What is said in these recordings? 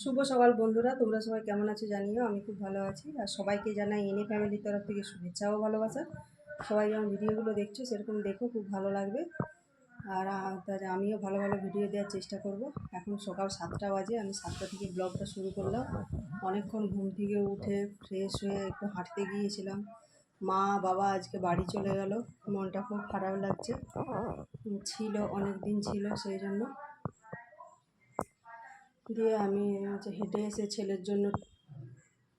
শুভ সকাল বন্ধুরা, তোমরা সবাই কেমন আছো জানিও, আমি খুব ভালো আছি। আর সবাইকে জানাই এনে ফ্যামিলির তরফ থেকে শুভেচ্ছা ও ভালোবাসা। সবাই যেমন ভিডিওগুলো দেখছ, সেরকম দেখো, খুব ভালো লাগবে। আর তাহলে আমিও ভালো ভালো ভিডিও দেওয়ার চেষ্টা করব। এখন সকাল সাতটা বাজে, আমি সাতটা থেকে ব্লগটা শুরু করলাম। অনেকক্ষণ ঘুম থেকে উঠে ফ্রেশ হয়ে একটু হাঁটতে গিয়েছিলাম। মা, বাবা আজকে বাড়ি চলে গেল। মনটা খুব খারাপ লাগছে। ছিল অনেক দিন ছিল, সেই জন্য দিয়ে আমি হচ্ছে হেঁটে এসে ছেলের জন্য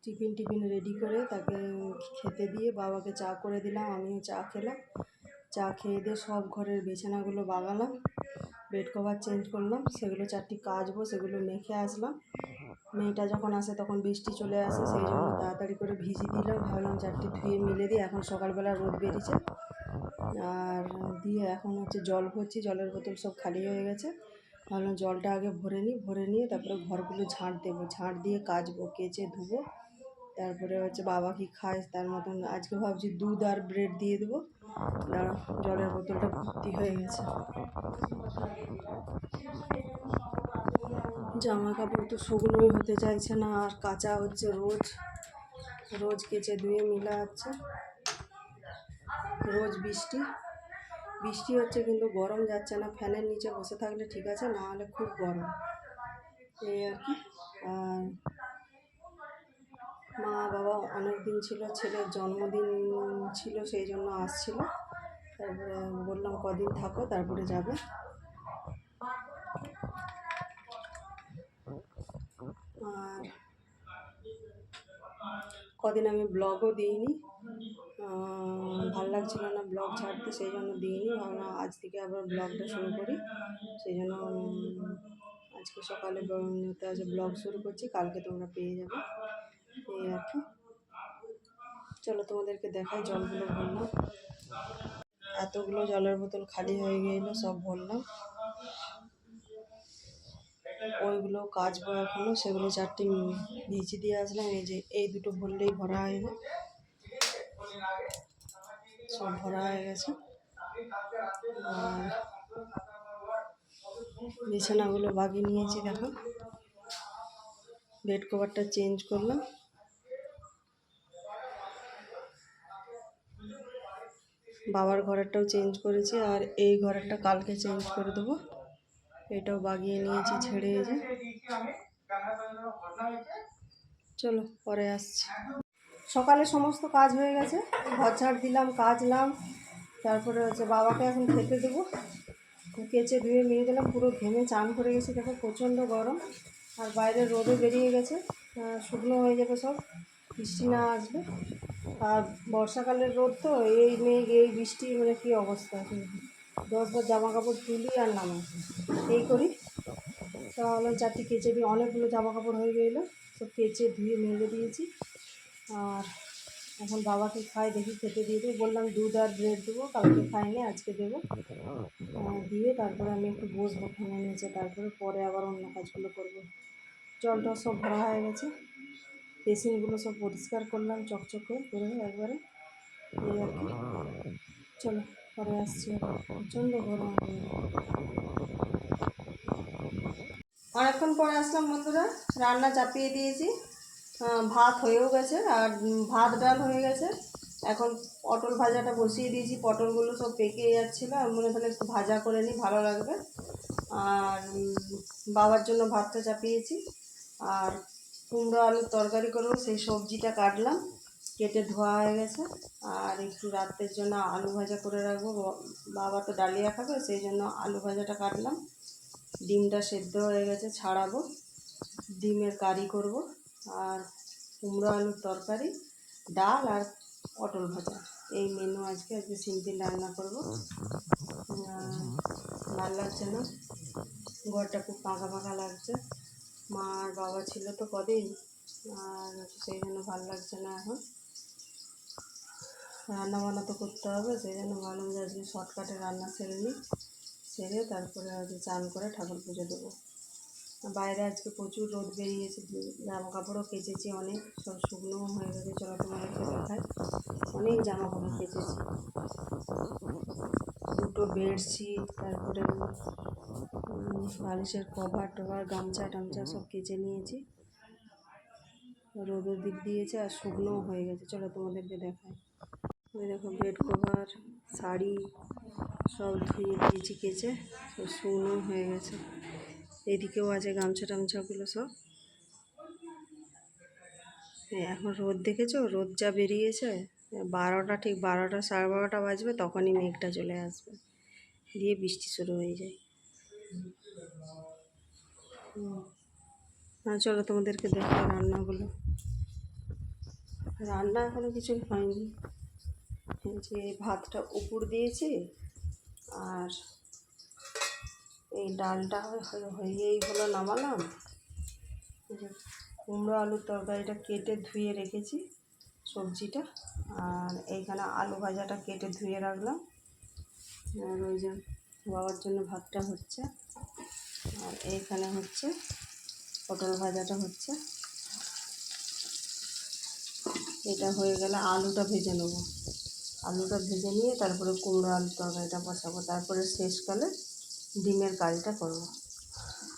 টিফিন টিফিন রেডি করে তাকে খেতে দিয়ে বাবাকে চা করে দিলাম, আমিও চা খেলাম। চা খেয়ে দিয়ে সব ঘরের বিছানাগুলো বাগালাম বেড কভার চেঞ্জ করলাম, সেগুলো চারটি কাচবো, সেগুলো মেখে আসলাম। মেয়েটা যখন আসে তখন বৃষ্টি চলে আসে, সেই জন্য তাড়াতাড়ি করে ভিজি দিলাম। ভাবলাম চারটি ধুয়ে মিলে দিই, এখন সকালবেলা রোদ বেরিয়েছে। আর দিয়ে এখন হচ্ছে জল ভরছি, জলের বোতল সব খালি হয়ে গেছে। ভাবলাম জলটা আগে ভরে নিই, ভরে নিয়ে তারপরে ঘরগুলো ঝাঁট দেবো। ঝাঁট দিয়ে কাচবো, কেচে ধুবো। তারপরে হচ্ছে বাবা কি খায় তার মতন আজকে ভাবছি দুধ আর ব্রেড দিয়ে দেবো। জলের বোতলটা ভর্তি হয়ে গেছে। জামা কাপড় তো শুকনোই হতে চাইছে না, আর কাঁচা হচ্ছে রোজ। রোজ কেচে ধুয়ে মিলা হচ্ছে রোজ বৃষ্টি। বৃষ্টি হচ্ছে কিন্তু গরম যাচ্ছে না, ফ্যানের নিচে বসে থাকলে ঠিক আছে, না হলে খুব গরম। এই আর কি, আর মা বাবা অনেক দিন ছিল, ছেলের জন্মদিন ছিল সেই জন্য আসছিল। তারপরে বললাম কদিন থাকো, তারপরে যাবে। আর কদিন আমি ব্লগও দিইনি। ভালো লাগছিল না ব্লগ ছাড়তে, সেই জন্য দিইনি। ভাবলাম আজ থেকে আবার ব্লগটা শুরু করি। সেই জন্য আজকে সকালে আজ ব্লগ শুরু করছি। কালকে তোমরা পেয়ে যাবে। এই আর কি। চলো তোমাদেরকে দেখাই জলগুলো ভরলাম। এতগুলো জলের বোতল খালি হয়ে গেলো, সব ভরলাম। ওইগুলো কাজ কাচবো এখনও। সেগুলো চারটি ভিজি দিয়ে আসলাম। এই যে, এই দুটো ভরলেই ভরা হয় যায় সব ভরা হয়ে গেছে। আর বিছানাগুলো বাগিয়ে নিয়েছি, দেখো। বেড কভারটা চেঞ্জ করলাম। বাবার ঘরেরটাও চেঞ্জ করেছি, আর এই ঘরেরটা কালকে চেঞ্জ করে দেবো। এটাও বাগিয়ে নিয়েছি, ছেড়ে যে চলো, পরে আসছি। সকালে সমস্ত কাজ হয়ে গেছে। ঘর ঝাড় দিলাম, কাচলাম। তারপরে হচ্ছে বাবাকে এখন খেতে দেবো। কেচে ধুয়ে নিয়ে গেলাম পুরো ঘেমে চান করে গেছি। দেখো প্রচণ্ড গরম। আর বাইরে রোদও বেরিয়ে গেছে। শুকনো হয়ে যাবে সব। বৃষ্টি না আসবে। আর বর্ষাকালের রোদ তো, এই মেঘ, এই বৃষ্টি মানে কী অবস্থা? দশবার জামা কাপড় তুলি আর নামাই। এই করি। তাহলে চারটি কেচে দিয়ে অনেকগুলো জামা কাপড় হয়ে গেলো। সব কেচে ধুয়ে মেলে দিয়েছি। আর এখন বাবাকে খাই, দেখি খেতে দিয়ে দেবো। বললাম দুধ আর ব্রেড দেবো, কালকে খাইনি, আজকে দেবো। দিয়ে তারপরে আমি একটু বসবো ফ্যানের নিচে, তারপরে পরে আবার অন্য কাজগুলো করব। জলটা সব ভরা হয়ে গেছে। বেসিনগুলো সব পরিষ্কার করলাম, চকচকে করে একবারে। এই আর কি। চলো, পরে আসছি। প্রচণ্ড গরম। অনেকক্ষণ পরে আসলাম বন্ধুরা, রান্না চাপিয়ে দিয়েছি। ভাত হয়েও গেছে আর ভাত ডাল হয়ে গেছে। এখন পটল ভাজাটা বসিয়ে দিয়েছি। পটলগুলো সব পেকে যাচ্ছিল। আমি মনে তাহলে একটু ভাজা করে নিই ভালো লাগবে। আর বাবার জন্য ভাতটা চাপিয়েছি। আর কুমড়ো আলুর তরকারি করব সেই সবজিটা কাটলাম। কেটে ধোয়া হয়ে গেছে। আর একটু রাত্রের জন্য আলু ভাজা করে রাখব। বাবা তো ডালিয়া খাবে, সেই জন্য আলু ভাজাটা কাটলাম। ডিমটা সেদ্ধ হয়ে গেছে, ছাড়াবো। ডিমের কারি করব। আর কুমড়ো আলুর তরকারি, ডাল আর পটল ভাজা। এই মেনু আজকে আজকে সিম্পল রান্না করব। ভালো লাগছে না? ঘরটা খুব ফাঁকা ফাঁকা লাগছে। মা আর বাবা ছিল তো কদিন, আর সেই জন্য ভালো লাগছে না এখন। রান্না বান্না তো করতে হবে, সেই জন্য যে আজকে শর্টকাটে রান্না সেরে নিই। সেরে তারপরে আজকে চান করে ঠাকুর পুজো দেবো। বাইরে আজকে প্রচুর রোদ বেরিয়েছে জামা কাপড়ও কেচেছি অনেক, সব শুকনো হয়ে গেছে, চলো তোমাদেরকে দেখায় অনেক জামা কাপড় কেচেছি। দুটো বেডশিট, তারপরে বালিশের কভার টভার, গামছা টামছা সব কেচে নিয়েছি। রোদও দিক দিয়েছে আর শুকনোও হয়ে গেছে, চলো তোমাদেরকে দেখাই। ওই দেখো বেড কভার, শাড়ি সব ধুয়ে দিয়েছি, কেচে, সব শুকনো হয়ে গেছে। এদিকেও আছে গামছা টামছাগুলো সব। হ্যাঁ, এখন রোদ দেখেছ? রোদ যা বেরিয়েছে বারোটা ঠিক বারোটা সাড়ে বারোটা বাজবে তখনই মেঘটা চলে আসবে। দিয়ে বৃষ্টি শুরু হয়ে যায়। হুম। হ্যাঁ চলো তোমাদেরকে দেখো রান্নাগুলো। রান্না এখনও কিছুই হয়নি। যে ভাতটা উপর দিয়েছি আর এই ডালটা হয়ে- হয়েই হলো নামালাম। কুমড়ো আলুর তরকারিটা কেটে ধুয়ে রেখেছি সবজিটা, আর এইখানে আলু ভাজাটা কেটে ধুয়ে রাখলাম। আর ওই যে বাবার জন্য ভাতটা হচ্ছে, আর এইখানে হচ্ছে পটল ভাজাটা হচ্ছে। এটা হয়ে গেলে আলুটা ভেজে নেব। আলুটা ভেজে নিয়ে তারপরে কুমড়ো আলুর তরকারিটা বসাবো। তারপরে শেষকালে ডিমের কারিটা করব।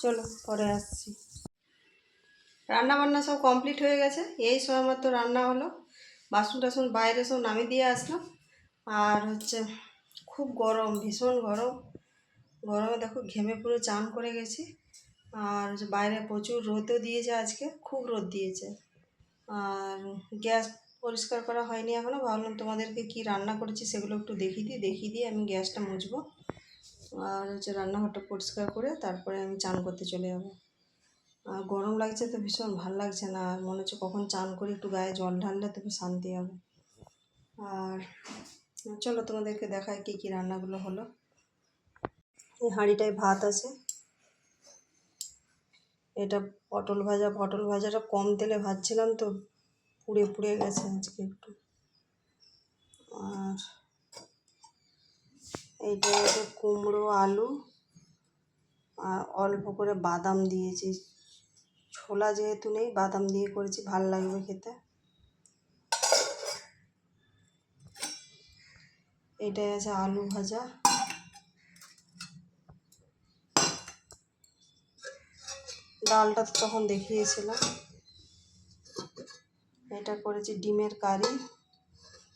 চলো, পরে আসছি। রান্না বান্না সব কমপ্লিট হয়ে গেছে। এই সময় মাত্র রান্না হলো। বাসন টাসন বাইরে সব নামিয়ে দিয়ে আসলাম। আর হচ্ছে খুব গরম, ভীষণ গরম। গরমে দেখো ঘেমে পুরো চান করে গেছি। আর হচ্ছে বাইরে প্রচুর রোদও দিয়েছে আজকে, খুব রোদ দিয়েছে। আর গ্যাস পরিষ্কার করা হয়নি এখনও ভাবলাম তোমাদেরকে কি রান্না করেছি সেগুলো একটু দেখিয়ে দিই, দেখিয়ে দিয়ে আমি গ্যাসটা মুছবো। আর হচ্ছে রান্নাঘরটা পরিষ্কার করে তারপরে আমি চান করতে চলে যাব। আর গরম লাগছে তো ভীষণ, ভালো লাগছে না। আর মনে হচ্ছে কখন চান করে, একটু গায়ে জল ঢাললে তবে শান্তি হবে। আর চলো তোমাদেরকে দেখায় কী কী রান্নাগুলো হলো। এই হাঁড়িটায় ভাত আছে। এটা পটল ভাজা, পটল ভাজাটা কম তেলে ভাজছিলাম তো পুড়ে পুড়ে গেছে আজকে একটু। আর এইটা হচ্ছে কুমড়ো, আলু, আর অল্প করে বাদাম দিয়েছি। ছোলা যেহেতু নেই, বাদাম দিয়ে করেছি, ভালো লাগবে খেতে। এটাই আছে আলু ভাজা। ডালটা তো তখন দেখিয়েছিলাম। এটা করেছি ডিমের কারি।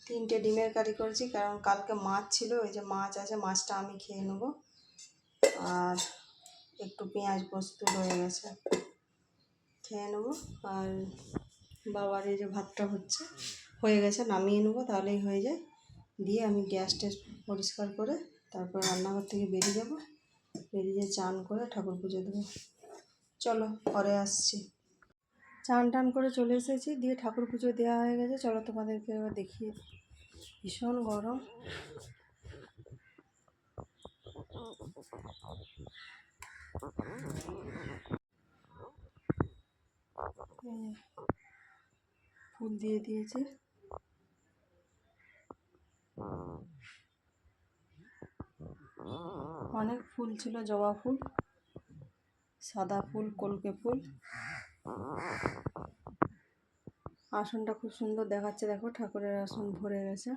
তিনটে ডিমের কারি করেছি, কারণ কালকে মাছ ছিল, ওই যে মাছ আছে, মাছটা আমি খেয়ে নেব। আর একটু পেঁয়াজ পোস্ত রয়ে গেছে, খেয়ে নেব। আর বাবার এই যে ভাতটা হচ্ছে, হয়ে গেছে, নামিয়ে নেব, তাহলেই হয়ে যায়। দিয়ে আমি গ্যাস ট্যাস পরিষ্কার করে তারপর রান্নাঘর থেকে বেরিয়ে যাব। বেরিয়ে চান করে ঠাকুর পুজো দেবো। চলো, পরে আসছি। চান টান করে চলে এসেছি, দিয়ে ঠাকুর পুজো দেওয়া হয়ে গেছে, চলো তোমাদেরকে এবার দেখিয়ে। ভীষণ গরম। ফুল দিয়ে দিয়েছে। অনেক ফুল ছিল জবা ফুল সাদা ফুল কলকে ফুল। আসনটা খুব সুন্দর দেখাচ্ছে, দেখো ঠাকুরের আসন ভরে গেছে।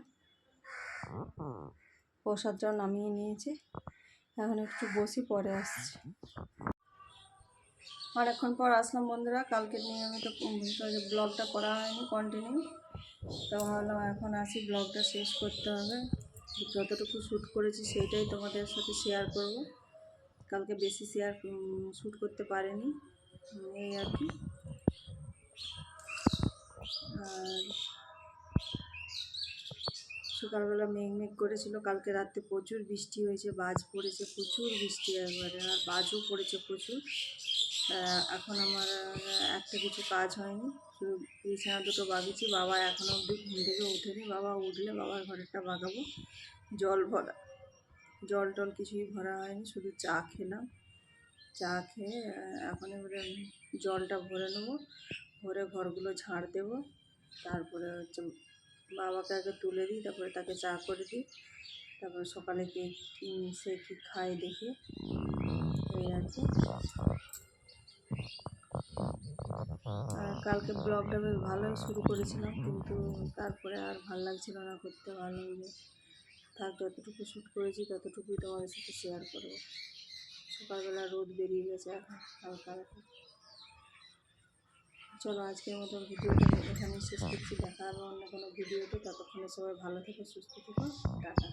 প্রসাদটা নামিয়ে নিয়েছি। এখন একটু বসি, পরে আসছি। অনেকক্ষণ পর আসলাম বন্ধুরা, কালকে নিয়মিত ব্লগটা করা হয়নি কন্টিনিউ তো ভাবলাম এখন আসি, ব্লগটা শেষ করতে হবে। যতটুকু শ্যুট করেছি সেইটাই তোমাদের সাথে শেয়ার করব। কালকে বেশি শেয়ার শ্যুট করতে পারিনি। এই আর কি। আর সকালবেলা মেঘ মেঘ করেছিল, কালকে রাত্রে প্রচুর বৃষ্টি হয়েছে, বাজ পড়েছে, প্রচুর বৃষ্টি একবারে, আর বাজও পড়েছে প্রচুর। এখন আমার একটা কিছু কাজ হয়নি, শুধু বিছানা দুটো বাগিয়েছি, বাবা এখন অবধি ঘুম থেকে ওঠেনি, বাবা উঠলে বাবার ঘরেরটা বাগাবো, জল ভরা। জল টল কিছুই ভরা হয়নি, শুধু চা খেলাম, চা খেয়ে এখন এবারে জলটা ভরে নেব, ভরে ঘরগুলো ঝাড় দেবো। তারপরে হচ্ছে বাবাকে আগে তুলে দিই, তারপরে তাকে চা করে দিই, তারপরে সকালে কে সে কী খায় দেখি। এই আর আর কালকে ব্লগটা বেশ ভালোই শুরু করেছিলাম, কিন্তু তারপরে আর ভালো লাগছিল না করতে ভালো লাগে থাক যতটুকু শ্যুট করেছি, ততটুকুই তোমাদের সাথে শেয়ার করব। সকালবেলা রোদ বেরিয়ে গেছে, এখন হালকা হালকা। চলো আজকের মতো ভিডিওটা এখানে শেষ করছি। দেখা হবে অন্য কোনো ভিডিওতে। ততক্ষণে সবাই ভালো থেকো সুস্থ থেকো। টাটা।